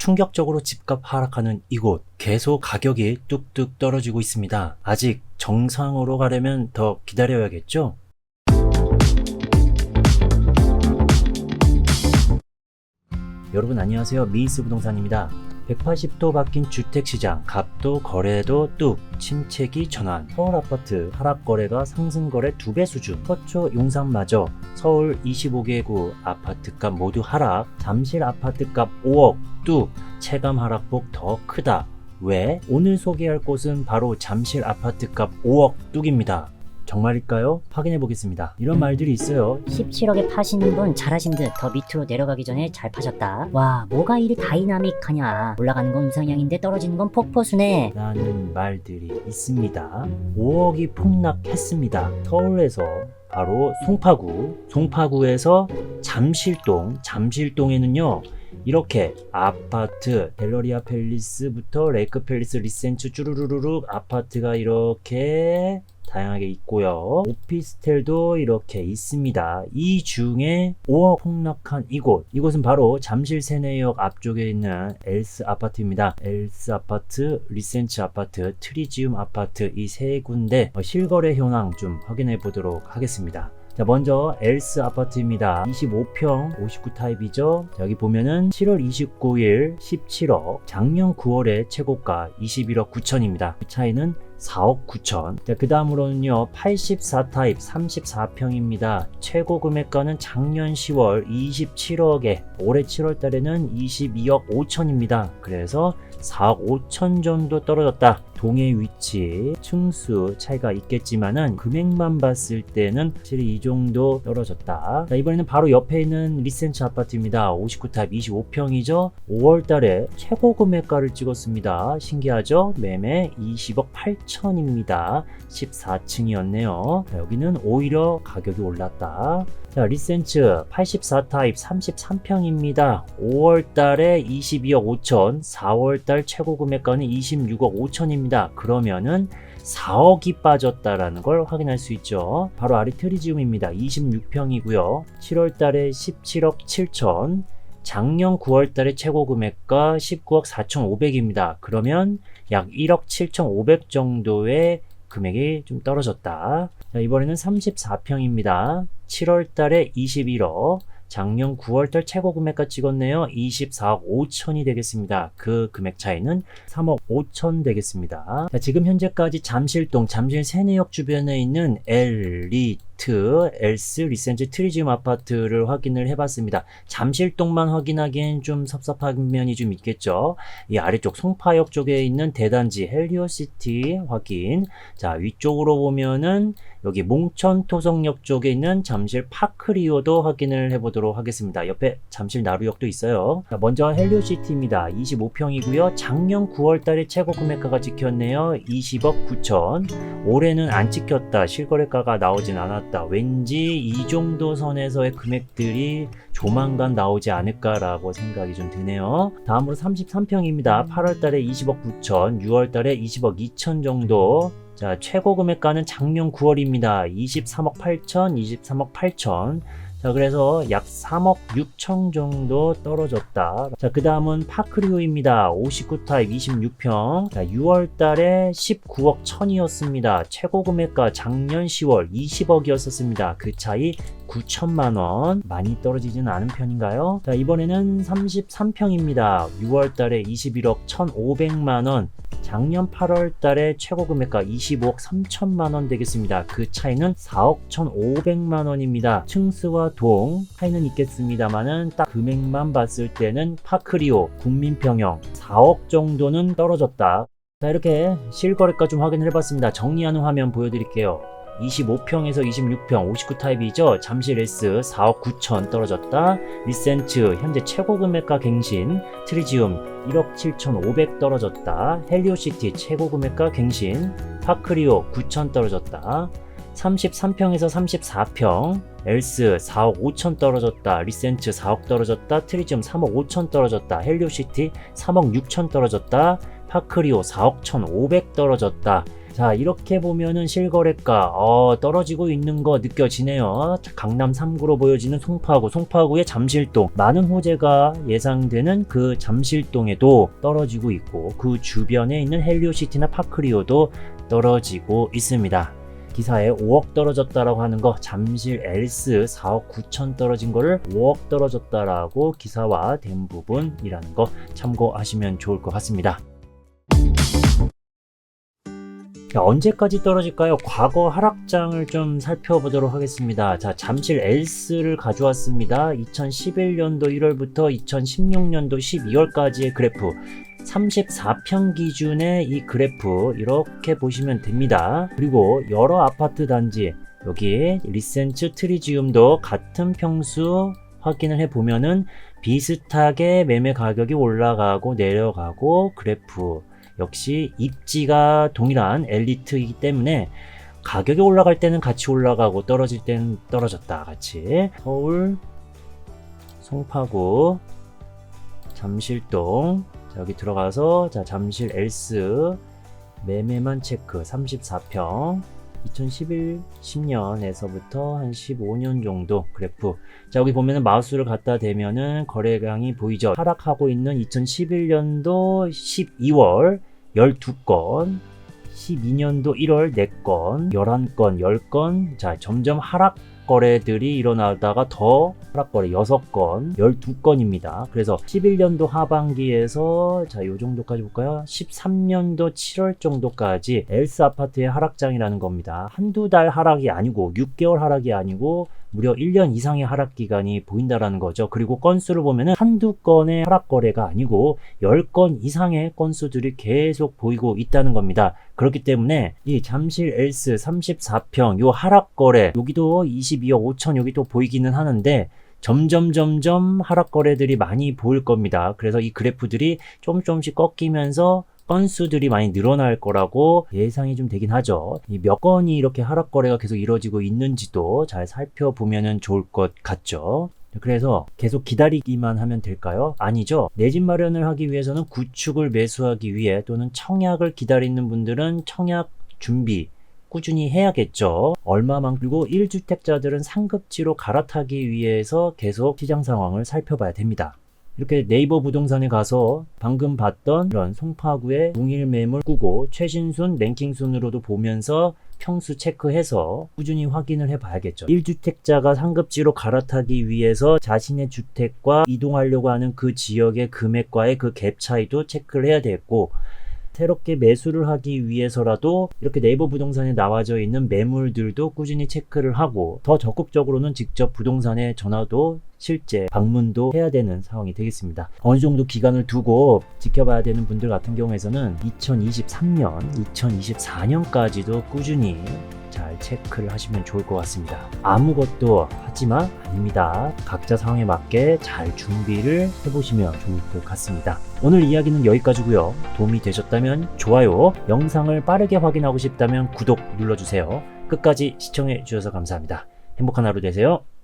충격적으로 집값 하락하는 이곳 계속 가격이 뚝뚝 떨어지고 있습니다. 아직 정상으로 가려면 더 기다려야겠죠? 여러분 안녕하세요. 미이스 부동산입니다. 180도 바뀐 주택시장, 값도 거래도 뚝, 침체기 전환, 서울 아파트 하락 거래가 상승 거래 2배 수준, 서초 용산마저 서울 25개 구 아파트값 모두 하락, 잠실 아파트값 5억 뚝, 체감 하락폭 더 크다. 왜? 오늘 소개할 곳은 바로 잠실 아파트값 5억 뚝입니다. 정말일까요? 확인해 보겠습니다. 이런 말들이 있어요. 17억에 파시는 분 잘하신 듯 더 밑으로 내려가기 전에 잘 파셨다. 와, 뭐가 이리 다이나믹하냐. 올라가는 건 우상향인데 떨어지는 건 폭포수네. 라는 말들이 있습니다. 5억이 폭락했습니다. 서울에서 바로 송파구, 송파구에서 잠실동, 잠실동에는요, 이렇게 아파트, 갤러리아 팰리스부터 레이크 팰리스, 리센츠 쭈루루루룩 아파트가 이렇게 다양하게 있고요. 오피스텔도 이렇게 있습니다. 이 중에 5억 폭락한 이곳. 이곳은 바로 잠실 세내역 앞쪽에 있는 엘스 아파트입니다. 엘스 아파트, 리센츠 아파트, 트리지움 아파트 이 세 군데 어, 실거래 현황 좀 확인해 보도록 하겠습니다. 자, 먼저 엘스 아파트입니다. 25평 59 타입이죠. 자, 여기 보면은 7월 29일 17억, 작년 9월에 최고가 21억 9천입니다. 그 차이는 4억 9천. 자, 그 다음으로는요, 84 타입 34평입니다. 최고 금액가는 작년 10월 27억에, 올해 7월 달에는 22억 5천입니다. 그래서 4억 5천 정도 떨어졌다. 동의 위치, 층수 차이가 있겠지만은 금액만 봤을 때는 확실히 이 정도 떨어졌다. 자, 이번에는 바로 옆에 있는 리센츠 아파트입니다. 59 타입 25평이죠. 5월 달에 최고 금액가를 찍었습니다. 신기하죠? 매매 20억 8천입니다. 14층이었네요. 여기는 오히려 가격이 올랐다. 자, 리센츠 84 타입 33평입니다. 5월 달에 22억 5천, 4월 달 최고 금액가는 26억 5천입니다. 그러면은 4억이 빠졌다라는 걸 확인할 수 있죠. 바로 아리 트리지움입니다. 26평이고요. 7월 달에 17억 7천, 작년 9월 달에 최고 금액가 19억 4,500입니다. 그러면 약 1억 7,500 정도의 금액이 좀 떨어졌다. 자, 이번에는 34평입니다. 7월 달에 21억, 작년 9월 달 최고 금액가 찍었네요. 24억 5천이 되겠습니다. 그 금액 차이는 3억 5천 되겠습니다. 자, 지금 현재까지 잠실동, 잠실 세내역 주변에 있는 엘리 트, 엘스, 리센즈, 트리지움 아파트를 확인을 해봤습니다. 잠실동만 확인하기엔 좀 섭섭한 면이 좀 있겠죠. 이 아래쪽 송파역 쪽에 있는 대단지 헬리오시티 확인. 자, 위쪽으로 보면은 여기 몽천 토성역 쪽에 있는 잠실 파크리오도 확인을 해보도록 하겠습니다. 옆에 잠실 나루역도 있어요. 자, 먼저 헬리오시티입니다. 25평이고요. 작년 9월 달에 최고 금액가가 찍혔네요. 20억 9천. 올해는 안 찍혔다. 실거래가가 나오진 않았다. 왠지 이 정도 선에서의 금액들이 조만간 나오지 않을까라고 생각이 좀 드네요. 다음으로 33평입니다. 8월 달에 20억 9천, 6월 달에 20억 2천 정도 자, 최고 금액가는 작년 9월입니다. 23억 8천, 23억 8천. 자, 그래서 약 3억 6천 정도 떨어졌다. 자, 그 다음은 파크리오입니다. 59 타입 26평. 자, 6월 달에 19억 1천이었습니다. 최고 금액가 작년 10월 20억이었었습니다. 그 차이 9천만 원. 많이 떨어지지는 않은 편인가요? 자, 이번에는 33평입니다. 6월 달에 21억 1,500만 원. 작년 8월 달에 최고 금액가 25억 3천만 원 되겠습니다. 그 차이는 4억 1,500만 원입니다. 층수와 동 차이는 있겠습니다만은 딱 금액만 봤을 때는 파크리오 국민평형 4억 정도는 떨어졌다. 자 이렇게 실거래가 좀 확인을 해봤습니다. 정리하는 화면 보여드릴게요. 25평에서 26평 59 타입이죠. 잠실 S 4억 9천 떨어졌다. 리센츠 현재 최고 금액가 갱신. 트리지움 1억 7천500 떨어졌다. 헬리오시티 최고 금액가 갱신. 파크리오 9천 떨어졌다. 33평에서 34평 엘스 4억 5천 떨어졌다 리센츠 4억 떨어졌다 트리지움 3억 5천 떨어졌다 헬리오시티 3억 6천 떨어졌다 파크리오 4억 1,500 떨어졌다. 자 이렇게 보면은 실거래가 어, 떨어지고 있는 거 느껴지네요. 자, 강남 3구로 보여지는 송파구, 송파구의 잠실동 많은 호재가 예상되는 그 잠실동에도 떨어지고 있고 그 주변에 있는 헬리오시티나 파크리오도 떨어지고 있습니다. 기사에 5억 떨어졌다라고 하는 거 잠실 엘스 4억 9천 떨어진 거를 5억 떨어졌다라고 기사화된 부분이라는 거 참고하시면 좋을 것 같습니다. 언제까지 떨어질까요? 과거 하락장을 좀 살펴보도록 하겠습니다. 자, 잠실 엘스를 가져왔습니다. 2011년도 1월부터 2016년도 12월까지의 그래프. 34평 기준의 이 그래프 이렇게 보시면 됩니다. 그리고 여러 아파트 단지 여기 리센츠 트리지움도 같은 평수 확인을 해 보면은 비슷하게 매매 가격이 올라가고 내려가고 그래프 역시 입지가 동일한 엘리트이기 때문에 가격이 올라갈 때는 같이 올라가고 떨어질 때는 떨어졌다. 같이 서울 송파구 잠실동. 자, 여기 들어가서 자 잠실 엘스 매매만 체크. 34평. 2011 10년에서부터 한 15년 정도 그래프. 자 여기 보면은 마우스를 갖다 대면은 거래량이 보이죠? 하락하고 있는 2011년도 12월 12건 12년도 1월 4건 11건 10건 자 점점 하락 거래들이 일어나다가 더 하락거래 6건 12건입니다. 그래서 11년도 하반기에서 자 요 정도까지 볼까요? 13년도 7월 정도까지 엘스 아파트의 하락장이라는 겁니다. 한두 달 하락이 아니고 6개월 하락이 아니고 무려 1년 이상의 하락 기간이 보인다라는 거죠. 그리고 건수를 보면은 한두 건의 하락 거래가 아니고 10건 이상의 건수들이 계속 보이고 있다는 겁니다. 그렇기 때문에 이 잠실 엘스 34평 요 하락 거래 여기도 22억 5천 여기 또 보이기는 하는데 점점 점점 하락 거래들이 많이 보일 겁니다. 그래서 이 그래프들이 좀 조금씩 꺾이면서 건수들이 많이 늘어날 거라고 예상이 좀 되긴 하죠. 이 몇 건이 이렇게 하락 거래가 계속 이루어지고 있는지도 잘 살펴보면 좋을 것 같죠. 그래서 계속 기다리기만 하면 될까요? 아니죠. 내 집 마련을 하기 위해서는 구축을 매수하기 위해 또는 청약을 기다리는 분들은 청약 준비 꾸준히 해야겠죠. 얼마만 그리고 1주택자들은 상급지로 갈아타기 위해서 계속 시장 상황을 살펴봐야 됩니다. 이렇게 네이버 부동산에 가서 방금 봤던 이런 송파구의 동일 매물 꾸고 최신순 랭킹 순으로도 보면서 평수 체크해서 꾸준히 확인을 해 봐야겠죠. 1주택자가 상급지로 갈아타기 위해서 자신의 주택과 이동하려고 하는 그 지역의 금액과의 그 갭 차이도 체크를 해야 되겠고 새롭게 매수를 하기 위해서라도 이렇게 네이버 부동산에 나와져 있는 매물들도 꾸준히 체크를 하고 더 적극적으로는 직접 부동산에 전화도 실제 방문도 해야 되는 상황이 되겠습니다. 어느 정도 기간을 두고 지켜봐야 되는 분들 같은 경우에서는 2023년, 2024년까지도 꾸준히 잘 체크를 하시면 좋을 것 같습니다. 아무것도 하지만 아닙니다. 각자 상황에 맞게 잘 준비를 해보시면 좋을 것 같습니다. 오늘 이야기는 여기까지고요. 도움이 되셨다면 좋아요, 영상을 빠르게 확인하고 싶다면 구독 눌러주세요. 끝까지 시청해 주셔서 감사합니다. 행복한 하루 되세요.